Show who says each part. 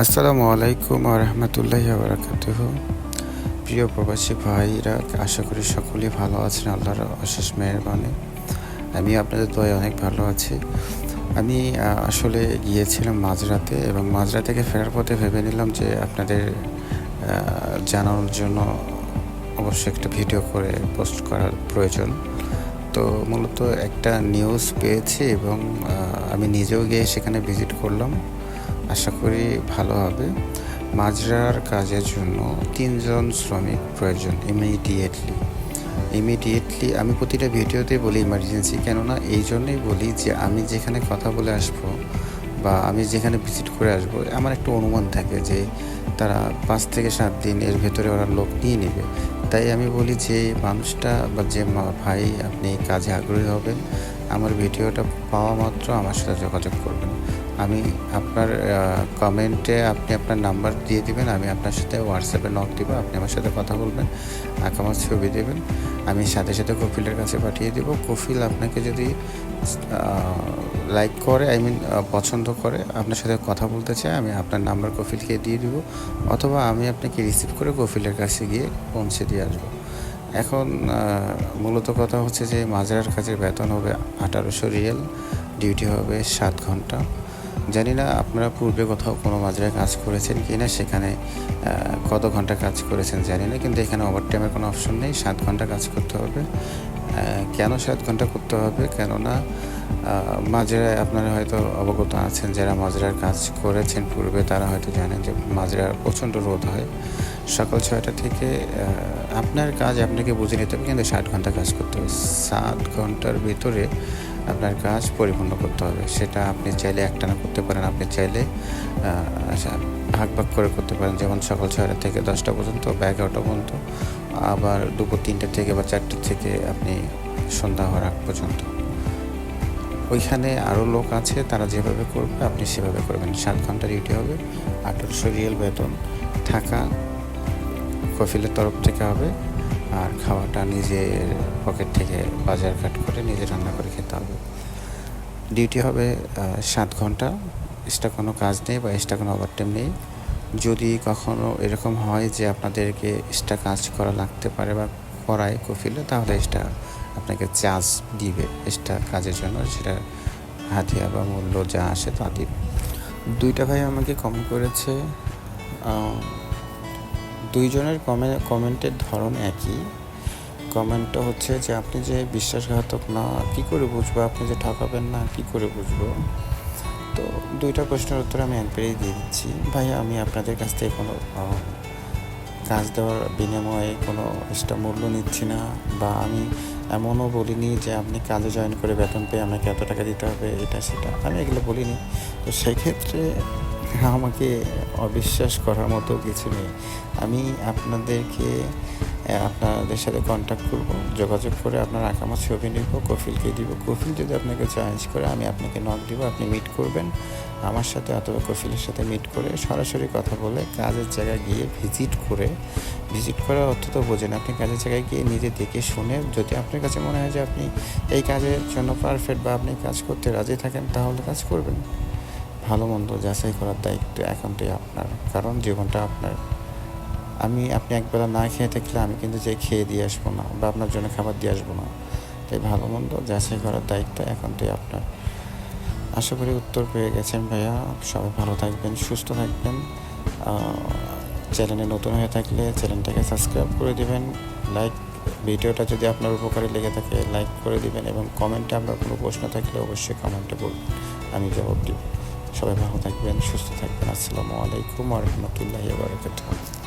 Speaker 1: আসসালামু আলাইকুম রহমতুল্লাহ বারাকাতুহ। প্রিয় প্রবাসী ভাইরা, আশা করি সকলেই ভালো আছেন, আল্লাহর অশেষ মেহরবানি আমি আপনাদের দয়ে অনেক ভালো আছি। আমি আসলে গিয়েছিলাম মাঝরাতে এবং মাঝরাত থেকে ফেরার পথে ভেবে নিলাম যে আপনাদের জানানোর জন্য অবশ্যই একটা ভিডিও করে পোস্ট করার প্রয়োজন। তো মূলত একটা নিউজ পেয়েছি এবং আমি নিজেও গিয়ে সেখানে ভিজিট করলাম। আশা করি ভালো হবে। মাজরার কাজের জন্য তিনজন শ্রমিক প্রয়োজন ইমিডিয়েটলি ইমিডিয়েটলি আমি প্রতিটা ভিডিওতে বলি ইমার্জেন্সি কেননা এই জন্যই বলি যে আমি যেখানে কথা বলে আসব বা আমি যেখানে ভিজিট করে আসব, আমার একটা অনুমান থাকে যে তারা পাঁচ থেকে সাত দিন এর ভেতরে ওরা লোক নিয়ে নেবে। তাই আমি বলি যে মানুষটা বা যে ভাই আপনি কাজে আগ্রহী হবেন আমার ভিডিওটা পাওয়া মাত্র আমার সাথে যোগাযোগ করবেন। আমি আপনার কমেন্টে আপনি আপনার নাম্বার দিয়ে দিবেন, আমি আপনার সাথে হোয়াটসঅ্যাপে নক দিব, আপনি আমার সাথে কথা বলবেন, আঁকা আমার ছবি দেবেন, আমি সাথে সাথে কফিলের কাছে পাঠিয়ে দেব। কফিল আপনাকে যদি লাইক করে আই মিন পছন্দ করে, আপনার সাথে কথা বলতে চাই আমি আপনার নাম্বার কফিলকে দিয়ে দিব, অথবা আমি আপনাকে রিসিভ করে কফিলের কাছে গিয়ে পৌঁছে দিয়ে আসব। এখন মূলত কথা হচ্ছে যে মাজরার কাজের বেতন হবে আঠারোশো রিয়েল ডিউটি হবে সাত ঘণ্টা। জানি না আপনারা পূর্বে কোথাও কোনো মাজরায় কাজ করেছেন কি না সেখানে কত ঘণ্টা কাজ করেছেন জানি না, কিন্তু এখানে ওভার টাইমের কোনো অপশন নেই, সাত ঘণ্টা কাজ করতে হবে। কেন সাত ঘণ্টা করতে হবে? কেননা মাজরায় আপনারা হয়তো অবগত আছেন যারা মাজরার কাজ করেছেন পূর্বে, তারা হয়তো জানেন যে মাজরার প্রচণ্ড রোদ হয়। সকাল ছয়টা থেকে আপনার কাজ আপনাকে বুঝে নিতে হবে, কিন্তু ষাট ঘণ্টা কাজ করতে হবে। সাত ঘণ্টার ভিতরে আপনার কাজ পরিপূর্ণ করতে হবে। সেটা আপনি চাইলে একটানা করতে পারেন, আপনি চাইলে ভাগ ভাগ করে করতে পারেন। যেমন সকাল ছয়টা থেকে দশটা পর্যন্ত বা এগারোটা পর্যন্ত, আবার দুপুর তিনটে থেকে বা চারটে থেকে আপনি সন্ধ্যা হওয়ার আগ পর্যন্ত। ওইখানে আরও লোক আছে, তারা যেভাবে করবে আপনি সেভাবে করবেন। সাত ঘণ্টা ডিউটি হবে, আঠারোশো রিয়েল বেতন। থাকা কফিলের তরফ থেকে হবে, আর খাওয়াটা নিজের পকেট থেকে বাজার কাট করে নিজে রান্না করে খেতে হবে। ডিউটি হবে সাত ঘণ্টা। এক্সট্রা কোনো কাজ নেই বা এক্সট্রা কোনো ওভারটাইম নেই। যদি কখনও এরকম হয় যে আপনাদেরকে এক্সট্রা কাজ করা লাগতে পারে বা করায় কফিলে, তাহলে এক্সট্রা আপনাকে চার্জ দিবে এক্সট্রা কাজের জন্য, সেটা হাতিয়া বা মূল্য যা আসে তা দিবে। দুইটা ভাই আমাকে কমেন্ট করেছে দুইজনের কমে, কমেন্টের ধরন একই। কমেন্টটা হচ্ছে যে, আপনি যে বিশ্বাসঘাতক না, কী করে বুঝব? আপনি যে ঠকাবেন না, কী করে বুঝব? তো দুইটা প্রশ্নের উত্তর আমি একবারেই দিয়ে দিচ্ছি। ভাইয়া, আমি আপনাদের কাছ থেকে কোনো কাজ দেওয়ার বিনিময়ে কোনো এক্সট্রা মূল্য নিচ্ছি না বা আমি এমনও বলিনি যে আপনি কাজে জয়েন করে বেতন পেয়ে আমাকে এত টাকা দিতে হবে, এটা সেটা, আমি এগুলো বলিনি। তো সেক্ষেত্রে আমাকে অবিশ্বাস করার মতো কিছু নেই। আমি আপনাদেরকে আপনাদের সাথে কন্ট্যাক্ট করব, যোগাযোগ করে আপনার আঁকামা ছবি নিব, কফিলকে দিব। কফিল যদি আপনাকে চয়েস করে, আমি আপনাকে নক দিব, আপনি মিট করবেন। আমার সাথে অথবা কফিলের সাথে মিট করে সরাসরি কথা বলে কাজের জায়গায় গিয়ে ভিজিট করে ভিজিট করার অর্থ তো বোঝেন, আপনি কাজের জায়গায় গিয়ে নিজে দেখে শুনে যদি আপনার কাছে মনে হয় যে আপনি এই কাজের জন্য পারফেক্ট বা আপনি কাজ করতে রাজি থাকেন, তাহলে কাজ করবেন। ভালো মন্দ যাচাই করার দায়িত্ব একান্তই আপনার। কারণ জীবনটা আপনার। আমি, আপনি একবেলা না খেয়ে থাকলে আমি কিন্তু যে খেয়ে দিয়ে আসব না বা আপনার জন্য খাবার দিয়ে আসব না। তাই ভালো মন্দ যাচাই করার দায়িত্ব একান্তই আপনার। আশা করি উত্তর পেয়ে গেছেন ভাইয়া। সবাই ভালো থাকবেন, সুস্থ থাকবেন। চ্যানেলে নতুন হয়ে থাকলে চ্যানেলটাকে সাবস্ক্রাইব করে দিবেন। লাইক, ভিডিওটা যদি আপনার উপকারে লেগে থাকে লাইক করে দিবেন এবং কমেন্টে আপনার কোনো প্রশ্ন থাকলে অবশ্যই কমেন্টে বলবেন। আমি জবাব দিব। সবাই ভালো থাকবেন সুস্থ থাকবেন। আসসালামু আলাইকুম রহমতুল্লাহ বারকাতুহ।